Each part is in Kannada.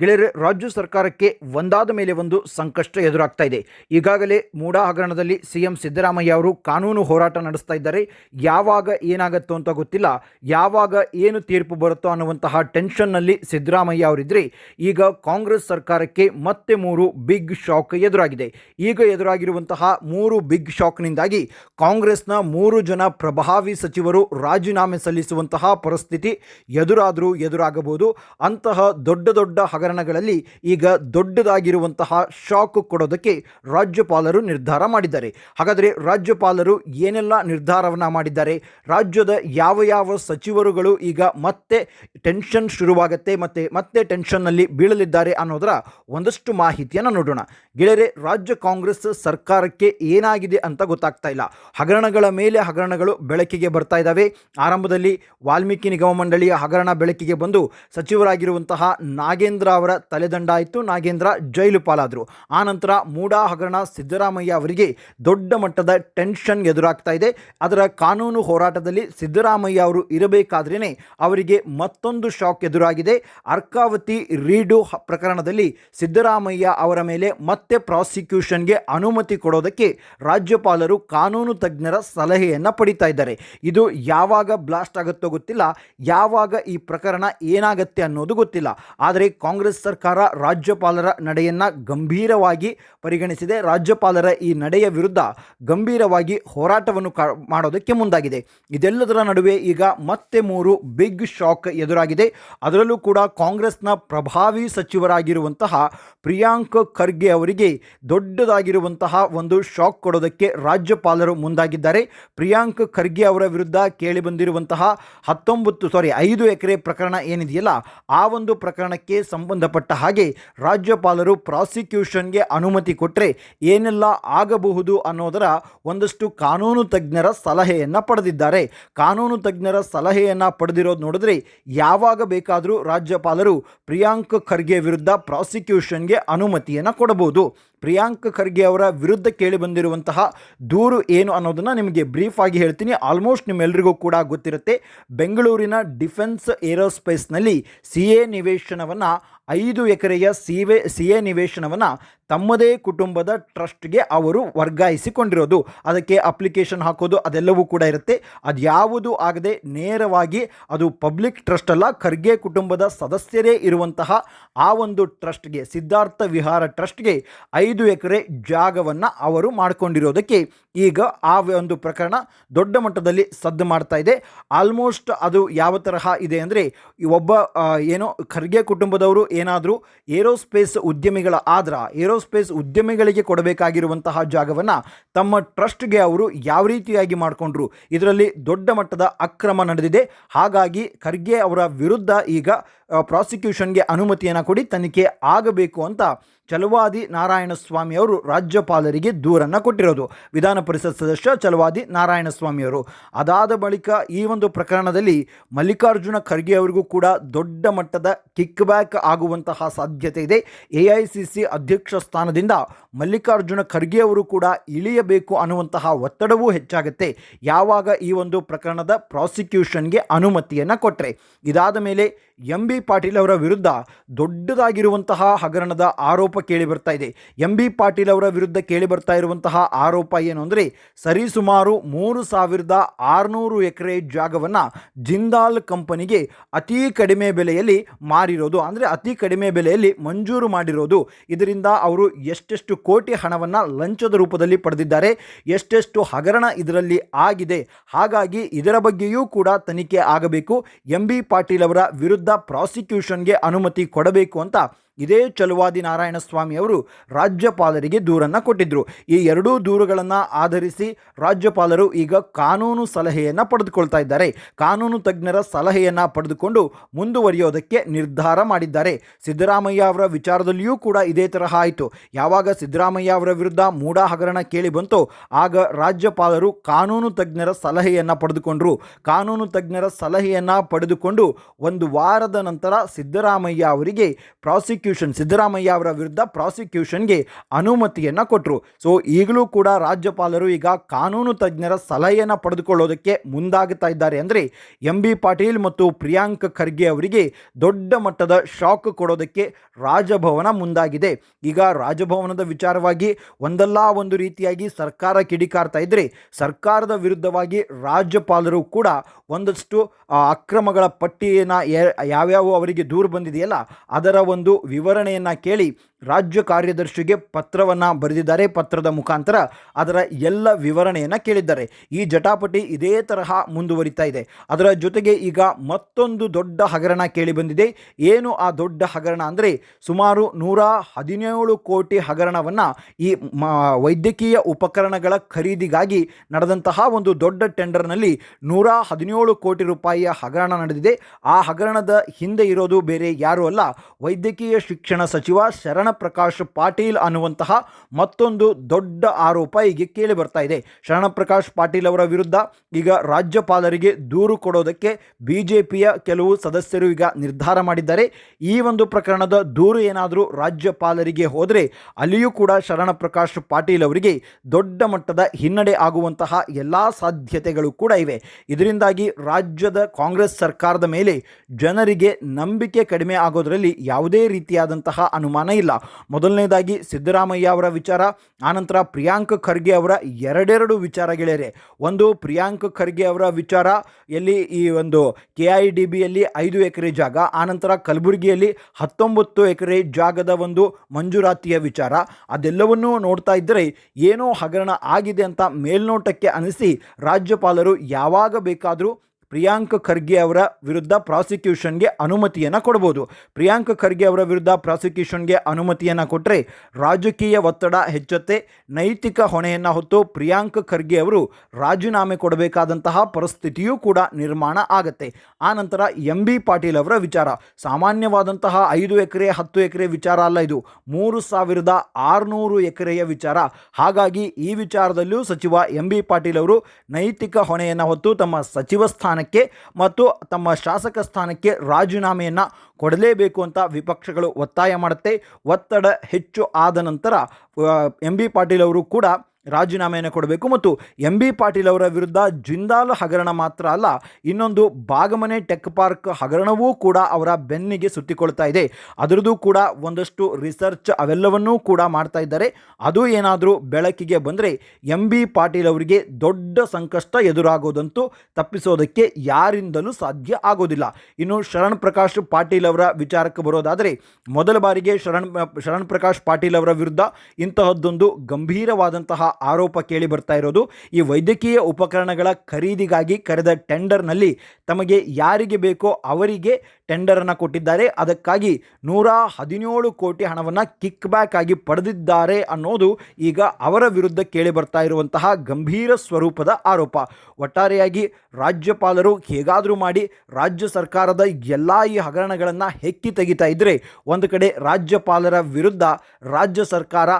ಗೆಳೆಯರೆ, ರಾಜ್ಯ ಸರ್ಕಾರಕ್ಕೆ ಒಂದಾದ ಮೇಲೆ ಒಂದು ಸಂಕಷ್ಟ ಎದುರಾಗ್ತಾ ಇದೆ. ಈಗಾಗಲೇ ಮೂಡಾ ಹಗರಣದಲ್ಲಿ ಸಿಎಂ ಸಿದ್ದರಾಮಯ್ಯ ಅವರು ಕಾನೂನು ಹೋರಾಟ ನಡೆಸ್ತಾ ಇದ್ದಾರೆ. ಯಾವಾಗ ಏನಾಗುತ್ತೋ ಅಂತ ಗೊತ್ತಿಲ್ಲ. ಯಾವಾಗ ಏನು ತೀರ್ಪು ಬರುತ್ತೋ ಅನ್ನುವಂತಹ ಟೆನ್ಷನ್ನಲ್ಲಿ ಸಿದ್ದರಾಮಯ್ಯ ಅವರಿದ್ದರೆ ಈಗ ಕಾಂಗ್ರೆಸ್ ಸರ್ಕಾರಕ್ಕೆ ಮತ್ತೆ ಮೂರು ಬಿಗ್ ಶಾಕ್ ಎದುರಾಗಿದೆ. ಈಗ ಎದುರಾಗಿರುವಂತಹ ಮೂರು ಬಿಗ್ ಶಾಕ್ನಿಂದಾಗಿ ಕಾಂಗ್ರೆಸ್ನ ಮೂರು ಜನ ಪ್ರಭಾವಿ ಸಚಿವರು ರಾಜೀನಾಮೆ ಸಲ್ಲಿಸುವಂತಹ ಪರಿಸ್ಥಿತಿ ಎದುರಾದರೂ ಎದುರಾಗಬಹುದು. ಅಂತಹ ದೊಡ್ಡ ದೊಡ್ಡ ಹಗರಣಗಳಲ್ಲಿ ಈಗ ದೊಡ್ಡದಾಗಿರುವಂತಹ ಶಾಕ್ ಕೊಡೋದಕ್ಕೆ ರಾಜ್ಯಪಾಲರು ನಿರ್ಧಾರ ಮಾಡಿದ್ದಾರೆ. ಹಾಗಾದರೆ ರಾಜ್ಯಪಾಲರು ಏನೆಲ್ಲ ನಿರ್ಧಾರವನ್ನು ಮಾಡಿದ್ದಾರೆ? ರಾಜ್ಯದ ಯಾವ ಯಾವ ಸಚಿವರುಗಳು ಈಗ ಮತ್ತೆ ಟೆನ್ಷನ್ ಶುರುವಾಗುತ್ತೆ ಮತ್ತೆ ಮತ್ತೆ ಟೆನ್ಷನ್ನಲ್ಲಿ ಬೀಳಲಿದ್ದಾರೆ ಅನ್ನೋದರ ಒಂದಷ್ಟು ಮಾಹಿತಿಯನ್ನು ನೋಡೋಣ. ಗೆಳೆಯರೆ, ರಾಜ್ಯ ಕಾಂಗ್ರೆಸ್ ಸರ್ಕಾರಕ್ಕೆ ಏನಾಗಿದೆ ಅಂತ ಗೊತ್ತಾಗ್ತಾ ಇಲ್ಲ. ಹಗರಣಗಳ ಮೇಲೆ ಹಗರಣಗಳು ಬೆಳಕಿಗೆ ಬರ್ತಾ ಇದ್ದಾವೆ. ಆರಂಭದಲ್ಲಿ ವಾಲ್ಮೀಕಿ ನಿಗಮ ಮಂಡಳಿಯ ಹಗರಣ ಬೆಳಕಿಗೆ ಬಂದು ಸಚಿವರಾಗಿರುವಂತಹ ನಾಗೇಂದ್ರ ಅವರ ತಲೆದಂಡ ಆಯಿತು ನಾಗೇಂದ್ರ ಜೈಲು ಪಾಲಾದರು. ಆನಂತರ ಮೂಡಾ ಹಗರಣ ಸಿದ್ದರಾಮಯ್ಯ ಅವರಿಗೆ ದೊಡ್ಡ ಮಟ್ಟದ ಟೆನ್ಷನ್ ಎದುರಾಗ್ತಾ ಇದೆ. ಅದರ ಕಾನೂನು ಹೋರಾಟದಲ್ಲಿ ಸಿದ್ದರಾಮಯ್ಯ ಅವರು ಇರಬೇಕಾದ್ರೇ ಅವರಿಗೆ ಮತ್ತೊಂದು ಶಾಕ್ ಎದುರಾಗಿದೆ. ಅರ್ಕಾವತಿ ರೀಡು ಪ್ರಕರಣದಲ್ಲಿ ಸಿದ್ದರಾಮಯ್ಯ ಅವರ ಮೇಲೆ ಮತ್ತೆ ಪ್ರಾಸಿಕ್ಯೂಷನ್ಗೆ ಅನುಮತಿ ಕೊಡೋದಕ್ಕೆ ರಾಜ್ಯಪಾಲರು ಕಾನೂನು ತಜ್ಞರ ಸಲಹೆಯನ್ನು ಪಡಿತಾ ಇದ್ದಾರೆ. ಇದು ಯಾವಾಗ ಬ್ಲಾಸ್ಟ್ ಆಗುತ್ತೋ ಗೊತ್ತಿಲ್ಲ. ಯಾವಾಗ ಈ ಪ್ರಕರಣ ಏನಾಗತ್ತೆ ಅನ್ನೋದು ಗೊತ್ತಿಲ್ಲ. ಆದರೆ ಕಾಂಗ್ರೆಸ್ ಸರ್ಕಾರ ರಾಜ್ಯಪಾಲರ ನಡೆಯನ್ನು ಗಂಭೀರವಾಗಿ ಪರಿಗಣಿಸಿದೆ. ರಾಜ್ಯಪಾಲರ ಈ ನಡೆಯ ವಿರುದ್ಧ ಗಂಭೀರವಾಗಿ ಹೋರಾಟವನ್ನು ಮಾಡೋದಕ್ಕೆ ಮುಂದಾಗಿದೆ. ಇದೆಲ್ಲದರ ನಡುವೆ ಈಗ ಮತ್ತೆ ಮೂರು ಬಿಗ್ ಶಾಕ್ ಎದುರಾಗಿದೆ. ಅದರಲ್ಲೂ ಕೂಡ ಕಾಂಗ್ರೆಸ್ನ ಪ್ರಭಾವಿ ಸಚಿವರಾಗಿರುವಂತಹ ಪ್ರಿಯಾಂಕ್ ಖರ್ಗೆ ಅವರಿಗೆ ದೊಡ್ಡದಾಗಿರುವಂತಹ ಒಂದು ಶಾಕ್ ಕೊಡೋದಕ್ಕೆ ರಾಜ್ಯಪಾಲರು ಮುಂದಾಗಿದ್ದಾರೆ. ಪ್ರಿಯಾಂಕ್ ಖರ್ಗೆ ಅವರ ವಿರುದ್ಧ ಕೇಳಿಬಂದಿರುವಂತಹ ಹತ್ತೊಂಬತ್ತು, ಸಾರಿ ಐದು ಎಕರೆ ಪ್ರಕರಣ ಏನಿದೆಯಲ್ಲ, ಆ ಒಂದು ಪ್ರಕರಣಕ್ಕೆ ಸಂಬಂಧಪಟ್ಟ ಹಾಗೆ ರಾಜ್ಯಪಾಲರು ಪ್ರಾಸಿಕ್ಯೂಷನ್ಗೆ ಅನುಮತಿ ಕೊಟ್ಟರೆ ಏನೆಲ್ಲ ಆಗಬಹುದು ಅನ್ನೋದರ ಒಂದಷ್ಟು ಕಾನೂನು ತಜ್ಞರ ಸಲಹೆಯನ್ನು ಪಡೆದಿದ್ದಾರೆ. ಕಾನೂನು ತಜ್ಞರ ಸಲಹೆಯನ್ನು ಪಡೆದಿರೋದು ನೋಡಿದ್ರೆ ಯಾವಾಗ ಬೇಕಾದರೂ ರಾಜ್ಯಪಾಲರು ಪ್ರಿಯಾಂಕ್ ಖರ್ಗೆ ವಿರುದ್ಧ ಪ್ರಾಸಿಕ್ಯೂಷನ್ಗೆ ಅನುಮತಿಯನ್ನು ಕೊಡಬಹುದು. ಪ್ರಿಯಾಂಕ್ ಖರ್ಗೆ ಅವರ ವಿರುದ್ಧ ಕೇಳಿಬಂದಿರುವಂತಹ ದೂರು ಏನು ಅನ್ನೋದನ್ನು ನಿಮಗೆ ಬ್ರೀಫ್ ಆಗಿ ಹೇಳ್ತೀನಿ. ಆಲ್ಮೋಸ್ಟ್ ನಿಮ್ಮೆಲ್ಲರಿಗೂ ಕೂಡ ಗೊತ್ತಿರುತ್ತೆ. ಬೆಂಗಳೂರಿನ ಡಿಫೆನ್ಸ್ ಏರೋಸ್ಪೇಸ್ನಲ್ಲಿ ಸಿ ಎ ನಿವೇಶನವನ್ನು ಐದು ಎಕರೆಯ ಸಿವೆ ಸಿ ಎ ನಿವೇಶನವನ್ನು ತಮ್ಮದೇ ಕುಟುಂಬದ ಟ್ರಸ್ಟ್ಗೆ ಅವರು ವರ್ಗಾಯಿಸಿಕೊಂಡಿರೋದು. ಅದಕ್ಕೆ ಅಪ್ಲಿಕೇಶನ್ ಹಾಕೋದು ಅದೆಲ್ಲವೂ ಕೂಡ ಇರುತ್ತೆ. ಅದ್ಯಾವುದು ಆಗದೆ ನೇರವಾಗಿ ಅದು ಪಬ್ಲಿಕ್ ಟ್ರಸ್ಟ್ ಅಲ್ಲ, ಖರ್ಗೆ ಕುಟುಂಬದ ಸದಸ್ಯರೇ ಇರುವಂತಹ ಆ ಒಂದು ಟ್ರಸ್ಟ್ಗೆ, ಸಿದ್ಧಾರ್ಥ ವಿಹಾರ ಟ್ರಸ್ಟ್ಗೆ ಐದು ಎಕರೆ ಜಾಗವನ್ನು ಅವರು ಮಾಡಿಕೊಂಡಿರೋದಕ್ಕೆ ಈಗ ಆ ಒಂದು ಪ್ರಕರಣ ದೊಡ್ಡ ಮಟ್ಟದಲ್ಲಿ ಸದ್ದು ಮಾಡ್ತಾ ಇದೆ. ಆಲ್ಮೋಸ್ಟ್ ಅದು ಯಾವ ತರಹ ಇದೆ ಅಂದರೆ ಒಬ್ಬ ಏನೋ ಖರ್ಗೆ ಕುಟುಂಬದವರು ಏನಾದರೂ ಏರೋಸ್ಪೇಸ್ ಉದ್ಯಮಿಗಳ ಆದ್ರ, ಏರೋಸ್ಪೇಸ್ ಉದ್ಯಮಿಗಳಿಗೆ ಕೊಡಬೇಕಾಗಿರುವಂತಹ ಜಾಗವನ್ನು ತಮ್ಮ ಟ್ರಸ್ಟ್ಗೆ ಅವರು ಯಾವ ರೀತಿಯಾಗಿ ಮಾಡಿಕೊಂಡ್ರು? ಇದರಲ್ಲಿ ದೊಡ್ಡ ಮಟ್ಟದ ಅಕ್ರಮ ನಡೆದಿದೆ. ಹಾಗಾಗಿ ಖರ್ಗೆ ಅವರ ವಿರುದ್ಧ ಈಗ ಪ್ರಾಸಿಕ್ಯೂಷನ್ಗೆ ಅನುಮತಿಯನ್ನು ಕೊಡಿ, ತನಿಖೆ ಆಗಬೇಕು ಅಂತ ಚಲವಾದಿ ನಾರಾಯಣಸ್ವಾಮಿ ಅವರು ರಾಜ್ಯಪಾಲರಿಗೆ ದೂರನ್ನು ಕೊಟ್ಟಿರೋದು. ವಿಧಾನ ಪರಿಷತ್ ಸದಸ್ಯ ಚಲವಾದಿ ನಾರಾಯಣಸ್ವಾಮಿ ಅವರು. ಅದಾದ ಬಳಿಕ ಈ ಒಂದು ಪ್ರಕರಣದಲ್ಲಿ ಮಲ್ಲಿಕಾರ್ಜುನ ಖರ್ಗೆ ಅವರಿಗೂ ಕೂಡ ದೊಡ್ಡ ಮಟ್ಟದ ಕಿಕ್ ಬ್ಯಾಕ್ ಆಗುವಂತಹ ಸಾಧ್ಯತೆ ಇದೆ. ಎ ಐ ಸಿ ಸಿ ಅಧ್ಯಕ್ಷ ಸ್ಥಾನದಿಂದ ಮಲ್ಲಿಕಾರ್ಜುನ ಖರ್ಗೆ ಅವರು ಕೂಡ ಇಳಿಯಬೇಕು ಅನ್ನುವಂತಹ ಒತ್ತಡವೂ ಹೆಚ್ಚಾಗುತ್ತೆ. ಯಾವಾಗ ಈ ಒಂದು ಪ್ರಕರಣದ ಪ್ರಾಸಿಕ್ಯೂಷನ್ಗೆ ಅನುಮತಿಯನ್ನು ಕೊಟ್ಟರೆ ಇದಾದ ಮೇಲೆ ಎಂ ಬಿ ಪಾಟೀಲ್ ಅವರ ವಿರುದ್ಧ ದೊಡ್ಡದಾಗಿರುವಂತಹ ಹಗರಣದ ಆರೋಪ ಕೇಳಿ ಬರ್ತಾ ಇದೆ. ಎಂ ಬಿ ಪಾಟೀಲ್ ಅವರ ವಿರುದ್ಧ ಕೇಳಿ ಬರ್ತಾ ಇರುವಂತಹ ಆರೋಪ ಏನು ಅಂದರೆ ಸರಿಸುಮಾರು ಮೂರು ಸಾವಿರದ ಆರುನೂರು ಎಕರೆ ಜಾಗವನ್ನು ಜಿಂದಾಲ್ ಕಂಪನಿಗೆ ಅತಿ ಕಡಿಮೆ ಬೆಲೆಯಲ್ಲಿ ಮಾರಿರೋದು. ಅಂದರೆ ಅತಿ ಕಡಿಮೆ ಬೆಲೆಯಲ್ಲಿ ಮಂಜೂರು ಮಾಡಿರೋದು. ಇದರಿಂದ ಅವರು ಎಷ್ಟೆಷ್ಟು ಕೋಟಿ ಹಣವನ್ನು ಲಂಚದ ರೂಪದಲ್ಲಿ ಪಡೆದಿದ್ದಾರೆ. ಎಷ್ಟೆಷ್ಟು ಹಗರಣ ಇದರಲ್ಲಿ ಆಗಿದೆ. ಹಾಗಾಗಿ ಇದರ ಬಗ್ಗೆಯೂ ಕೂಡ ತನಿಖೆ ಆಗಬೇಕು. ಎಂ ಬಿ ಪಾಟೀಲ್ ಅವರ ವಿರುದ್ಧ ಪ್ರಾಸಿಕ್ಯೂಷನ್ಗೆ ಅನುಮತಿ ಕೊಡಬೇಕು ಅಂತ ಇದೇ ಚಲುವಾದಿ ನಾರಾಯಣಸ್ವಾಮಿ ಅವರು ರಾಜ್ಯಪಾಲರಿಗೆ ದೂರನ್ನು ಕೊಟ್ಟಿದ್ದರು ಈ ಎರಡೂ ದೂರುಗಳನ್ನು ಆಧರಿಸಿ ರಾಜ್ಯಪಾಲರು ಈಗ ಕಾನೂನು ಸಲಹೆಯನ್ನು ಪಡೆದುಕೊಳ್ತಾ ಇದ್ದಾರೆ. ಕಾನೂನು ತಜ್ಞರ ಸಲಹೆಯನ್ನು ಪಡೆದುಕೊಂಡು ಮುಂದುವರಿಯೋದಕ್ಕೆ ನಿರ್ಧಾರ ಮಾಡಿದ್ದಾರೆ. ಸಿದ್ದರಾಮಯ್ಯ ಅವರ ವಿಚಾರದಲ್ಲಿಯೂ ಕೂಡ ಇದೇ ತರಹ ಆಯಿತು. ಯಾವಾಗ ಸಿದ್ದರಾಮಯ್ಯ ಅವರ ವಿರುದ್ಧ ಮೂಡಾ ಹಗರಣ ಕೇಳಿ ಬಂತೋ, ಆಗ ರಾಜ್ಯಪಾಲರು ಕಾನೂನು ತಜ್ಞರ ಸಲಹೆಯನ್ನು ಪಡೆದುಕೊಂಡರು. ಕಾನೂನು ತಜ್ಞರ ಸಲಹೆಯನ್ನು ಪಡೆದುಕೊಂಡು ಒಂದು ವಾರದ ನಂತರ ಸಿದ್ದರಾಮಯ್ಯ ಅವರಿಗೆ ಪ್ರಾಸಿಕ್ಯೂಷನ್ ಪ್ರಾಸಿಕ್ಯೂಷನ್ ಸಿದ್ದರಾಮಯ್ಯ ಅವರ ವಿರುದ್ಧ ಪ್ರಾಸಿಕ್ಯೂಷನ್ಗೆ ಅನುಮತಿಯನ್ನು ಕೊಟ್ಟರು ಸೊ, ಈಗಲೂ ಕೂಡ ರಾಜ್ಯಪಾಲರು ಈಗ ಕಾನೂನು ತಜ್ಞರ ಸಲಹೆಯನ್ನು ಪಡೆದುಕೊಳ್ಳೋದಕ್ಕೆ ಮುಂದಾಗುತ್ತಾ ಇದ್ದಾರೆ. ಅಂದರೆ ಎಂ ಬಿ ಪಾಟೀಲ್ ಮತ್ತು ಪ್ರಿಯಾಂಕ್ ಖರ್ಗೆ ಅವರಿಗೆ ದೊಡ್ಡ ಮಟ್ಟದ ಶಾಕ್ ಕೊಡೋದಕ್ಕೆ ರಾಜಭವನ ಮುಂದಾಗಿದೆ. ಈಗ ರಾಜಭವನದ ವಿಚಾರವಾಗಿ ಒಂದಲ್ಲ ಒಂದು ರೀತಿಯಾಗಿ ಸರ್ಕಾರ ಕಿಡಿಕಾರ್ತಾ ಇದ್ದರೆ ಸರ್ಕಾರದ ವಿರುದ್ಧವಾಗಿ ರಾಜ್ಯಪಾಲರು ಕೂಡ ಒಂದಷ್ಟು ಅಕ್ರಮಗಳ ಪಟ್ಟಿಯನ್ನು ಯಾವ್ಯಾವ ಅವರಿಗೆ ದೂರು ಬಂದಿದೆಯಲ್ಲ ಅದರ ಒಂದು ವಿವರಣೆಯನ್ನು ಕೇಳಿ ರಾಜ್ಯ ಕಾರ್ಯದರ್ಶಿಗೆ ಪತ್ರವನ್ನು ಬರೆದಿದ್ದಾರೆ, ಪತ್ರದ ಮುಖಾಂತರ ಅದರ ಎಲ್ಲ ವಿವರಣೆಯನ್ನು ಕೇಳಿದ್ದಾರೆ. ಈ ಜಟಾಪಟಿ ಇದೇ ತರಹ ಮುಂದುವರಿತಾ ಇದೆ. ಅದರ ಜೊತೆಗೆ ಈಗ ಮತ್ತೊಂದು ದೊಡ್ಡ ಹಗರಣ ಕೇಳಿ ಬಂದಿದೆ. ಏನು ಆ ದೊಡ್ಡ ಹಗರಣ ಅಂದರೆ ಸುಮಾರು ನೂರ ಹದಿನೇಳು ಕೋಟಿ ಹಗರಣವನ್ನು ಈ ವೈದ್ಯಕೀಯ ಉಪಕರಣಗಳ ಖರೀದಿಗಾಗಿ ನಡೆದಂತಹ ಒಂದು ದೊಡ್ಡ ಟೆಂಡರ್ನಲ್ಲಿ ನೂರ ಹದಿನೇಳು ಕೋಟಿ ರೂಪಾಯಿಯ ಹಗರಣ ನಡೆದಿದೆ. ಆ ಹಗರಣದ ಹಿಂದೆ ಇರೋದು ಬೇರೆ ಯಾರೂ ಅಲ್ಲ. ವೈದ್ಯಕೀಯ ಶಿಕ್ಷಣ ಸಚಿವ ಶರಣ ಪ್ರಕಾಶ್ ಪಾಟೀಲ್ ಅನ್ನುವಂತಹ ಮತ್ತೊಂದು ದೊಡ್ಡ ಆರೋಪ ಈಗ ಕೇಳಿ ಬರ್ತಾ ಇದೆ. ಶರಣ ಪ್ರಕಾಶ್ ಪಾಟೀಲ್ ಅವರ ವಿರುದ್ಧ ಈಗ ರಾಜ್ಯಪಾಲರಿಗೆ ದೂರು ಕೊಡೋದಕ್ಕೆ ಬಿಜೆಪಿಯ ಕೆಲವು ಸದಸ್ಯರು ಈಗ ನಿರ್ಧಾರ ಮಾಡಿದ್ದಾರೆ. ಈ ಒಂದು ಪ್ರಕರಣದ ದೂರು ಏನಾದರೂ ರಾಜ್ಯಪಾಲರಿಗೆ ಹೋದರೆ ಅಲ್ಲಿಯೂ ಕೂಡ ಶರಣ ಪ್ರಕಾಶ್ ಪಾಟೀಲ್ ಅವರಿಗೆ ದೊಡ್ಡ ಮಟ್ಟದ ಹಿನ್ನಡೆ ಆಗುವಂತಹ ಎಲ್ಲ ಸಾಧ್ಯತೆಗಳು ಕೂಡ ಇವೆ. ಇದರಿಂದಾಗಿ ರಾಜ್ಯದ ಕಾಂಗ್ರೆಸ್ ಸರ್ಕಾರದ ಮೇಲೆ ಜನರಿಗೆ ನಂಬಿಕೆ ಕಡಿಮೆ ಆಗೋದರಲ್ಲಿ ಯಾವುದೇ ರೀತಿಯಾದಂತಹ ಅನುಮಾನ ಇಲ್ಲ. ಮೊದಲನೇದಾಗಿ ಸಿದ್ದರಾಮಯ್ಯ ಅವರ ವಿಚಾರ, ಆನಂತರ ಪ್ರಿಯಾಂಕ್ ಖರ್ಗೆ ಅವರ ಎರಡೆರಡು ವಿಚಾರ ಗೆಳೆಯರೆ. ಒಂದು, ಪ್ರಿಯಾಂಕ್ ಖರ್ಗೆ ಅವರ ವಿಚಾರ, ಎಲ್ಲಿ ಈ ಒಂದು ಕೆ ಐ ಡಿ ಬಿಯಲ್ಲಿ ಐದು ಎಕರೆ ಜಾಗ, ಆನಂತರ ಕಲಬುರಗಿಯಲ್ಲಿ ಹತ್ತೊಂಬತ್ತು ಎಕರೆ ಜಾಗದ ಒಂದು ಮಂಜೂರಾತಿಯ ವಿಚಾರ. ಅದೆಲ್ಲವನ್ನೂ ನೋಡ್ತಾ ಇದ್ದರೆ ಏನೋ ಹಗರಣ ಆಗಿದೆ ಅಂತ ಮೇಲ್ನೋಟಕ್ಕೆ ಅನಿಸಿ ರಾಜ್ಯಪಾಲರು ಯಾವಾಗ ಬೇಕಾದರೂ ಪ್ರಿಯಾಂಕ್ ಖರ್ಗೆ ಅವರ ವಿರುದ್ಧ ಪ್ರಾಸಿಕ್ಯೂಷನ್ಗೆ ಅನುಮತಿಯನ್ನು ಕೊಡ್ಬೋದು. ಪ್ರಿಯಾಂಕ್ ಖರ್ಗೆ ಅವರ ವಿರುದ್ಧ ಪ್ರಾಸಿಕ್ಯೂಷನ್ಗೆ ಅನುಮತಿಯನ್ನು ಕೊಟ್ಟರೆ ರಾಜಕೀಯ ಒತ್ತಡ ಹೆಚ್ಚುತ್ತೆ, ನೈತಿಕ ಹೊಣೆಯನ್ನು ಹೊತ್ತು ಪ್ರಿಯಾಂಕ್ ಖರ್ಗೆ ಅವರು ರಾಜೀನಾಮೆ ಕೊಡಬೇಕಾದಂತಹ ಪರಿಸ್ಥಿತಿಯೂ ಕೂಡ ನಿರ್ಮಾಣ ಆಗುತ್ತೆ. ಆನಂತರ ಎಂ ಬಿ ಪಾಟೀಲ್ ಅವರ ವಿಚಾರ. ಸಾಮಾನ್ಯವಾದಂತಹ ಐದು ಎಕರೆ, ಹತ್ತು ಎಕರೆ ವಿಚಾರ ಅಲ್ಲ ಇದು. ಮೂರು ಸಾವಿರದ ಆರುನೂರು ಎಕರೆಯ ವಿಚಾರ. ಹಾಗಾಗಿ ಈ ವಿಚಾರದಲ್ಲೂ ಸಚಿವ ಎಂ ಬಿ ಪಾಟೀಲ್ ಅವರು ನೈತಿಕ ಹೊಣೆಯನ್ನು ಹೊತ್ತು ತಮ್ಮ ಸಚಿವ ಸ್ಥಾನಕ್ಕೆ ಮತ್ತು ತಮ್ಮ ಶಾಸಕ ಸ್ಥಾನಕ್ಕೆ ರಾಜೀನಾಮೆಯನ್ನು ಕೊಡಲೇಬೇಕು ಅಂತ ವಿಪಕ್ಷಗಳು ಒತ್ತಾಯ ಮಾಡುತ್ತೆ. ಒತ್ತಡ ಹೆಚ್ಚು ಆದ ನಂತರ ಎಂ ಬಿ ಪಾಟೀಲ್ ಅವರು ಕೂಡ ರಾಜೀನಾಮೆಯನ್ನು ಕೊಡಬೇಕು ಮತ್ತು ಎಂ ಬಿ ಪಾಟೀಲ್ ಅವರ ವಿರುದ್ಧ ಜಿಂದಾಲ್ ಹಗರಣ ಮಾತ್ರ ಅಲ್ಲ, ಇನ್ನೊಂದು ಬಾಗಮನೆ ಟೆಕ್ ಪಾರ್ಕ್ ಹಗರಣವೂ ಕೂಡ ಅವರ ಬೆನ್ನಿಗೆ ಸುತ್ತಿಕೊಳ್ತಾ ಇದೆ. ಅದರದ್ದು ಕೂಡ ಒಂದಷ್ಟು ರಿಸರ್ಚ್ ಅವೆಲ್ಲವನ್ನೂ ಕೂಡ ಮಾಡ್ತಾ ಇದ್ದಾರೆ. ಅದು ಏನಾದರೂ ಬೆಳಕಿಗೆ ಬಂದರೆ ಎಂ ಬಿ ಪಾಟೀಲ್ ಅವರಿಗೆ ದೊಡ್ಡ ಸಂಕಷ್ಟ ಎದುರಾಗೋದಂತೂ ತಪ್ಪಿಸೋದಕ್ಕೆ ಯಾರಿಂದಲೂ ಸಾಧ್ಯ ಆಗೋದಿಲ್ಲ. ಇನ್ನು ಶರಣ್ ಪ್ರಕಾಶ್ ಪಾಟೀಲ್ ಅವರ ವಿಚಾರಕ್ಕೆ ಬರೋದಾದರೆ, ಮೊದಲ ಬಾರಿಗೆ ಶರಣ್ ಶರಣ್ ಪ್ರಕಾಶ್ ಪಾಟೀಲ್ ಅವರ ವಿರುದ್ಧ ಇಂತಹದ್ದೊಂದು ಗಂಭೀರವಾದಂತಹ ಆರೋಪ ಕೇಳಿ ಬರ್ತಾ ಇರೋದು ಈ ವೈದ್ಯಕೀಯ ಉಪಕರಣಗಳ ಖರೀದಿಗಾಗಿ ಕರೆದ ಟೆಂಡರ್ನಲ್ಲಿ ತಮಗೆ ಯಾರಿಗೆ ಬೇಕೋ ಅವರಿಗೆ ಟೆಂಡರನ್ನು ಕೊಟ್ಟಿದ್ದಾರೆ. ಅದಕ್ಕಾಗಿ ನೂರ ಹದಿನೇಳು ಕೋಟಿ ಹಣವನ್ನು ಕಿಕ್ ಬ್ಯಾಕ್ ಆಗಿ ಪಡೆದಿದ್ದಾರೆ ಅನ್ನೋದು ಈಗ ಅವರ ವಿರುದ್ಧ ಕೇಳಿ ಬರ್ತಾ ಇರುವಂತಹ ಗಂಭೀರ ಸ್ವರೂಪದ ಆರೋಪ. ಒಟ್ಟಾರೆಯಾಗಿ ರಾಜ್ಯಪಾಲರು ಹೇಗಾದರೂ ಮಾಡಿ ರಾಜ್ಯ ಸರ್ಕಾರದ ಎಲ್ಲ ಈ ಹಗರಣಗಳನ್ನು ಹೆಕ್ಕಿ ತೆಗಿತಾ ಇದ್ದರೆ ಒಂದು ಕಡೆ ರಾಜ್ಯಪಾಲರ ವಿರುದ್ಧ ರಾಜ್ಯ ಸರ್ಕಾರ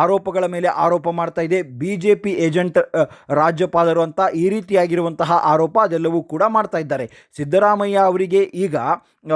ಆರೋಪಗಳ ಮೇಲೆ ಆರೋಪ ಮಾಡ್ತಾ ಇದೆ. ಬಿ ಜೆ ಪಿ ಏಜೆಂಟ್ ರಾಜ್ಯಪಾಲರು ಅಂತ ಈ ರೀತಿಯಾಗಿರುವಂತಹ ಆರೋಪ ಅದೆಲ್ಲವೂ ಕೂಡ ಮಾಡ್ತಾ ಇದ್ದಾರೆ. ಸಿದ್ದರಾಮಯ್ಯ ಅವರಿಗೆ ಈಗ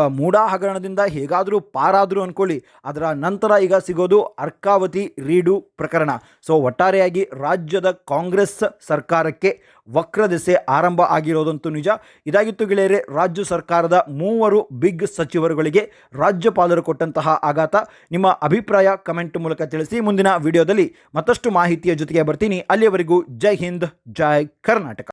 ಮೂಡಾ ಹಗರಣದಿಂದ ಹೇಗಾದರೂ ಪಾರಾದರೂ ಅಂದ್ಕೊಳ್ಳಿ ಅದರ ನಂತರ ಈಗ ಸಿಗೋದು ಅರ್ಕಾವತಿ ರೀಡು ಪ್ರಕರಣ. ಸೊ, ಒಟ್ಟಾರೆಯಾಗಿ ರಾಜ್ಯದ ಕಾಂಗ್ರೆಸ್ ಸರ್ಕಾರಕ್ಕೆ ವಕ್ರದೆಸೆ ಆರಂಭ ಆಗಿರೋದಂತೂ ನಿಜ. ಇದಾಗಿತ್ತು ಗೆಳೆಯರೆ, ರಾಜ್ಯ ಸರ್ಕಾರದ ಮೂವರು ಬಿಗ್ ಸಚಿವರುಗಳಿಗೆ ರಾಜ್ಯಪಾಲರು ಕೊಟ್ಟಂತಹ ಆಘಾತ. ನಿಮ್ಮ ಅಭಿಪ್ರಾಯ ಕಮೆಂಟ್ ಮೂಲಕ ತಿಳಿಸಿ. ಮುಂದಿನ ವಿಡಿಯೋದಲ್ಲಿ ಮತ್ತಷ್ಟು ಮಾಹಿತಿಯ ಜೊತೆಗೆ ಬರ್ತೀನಿ. ಅಲ್ಲಿಯವರೆಗೂ ಜೈ ಹಿಂದ್, ಜೈ ಕರ್ನಾಟಕ.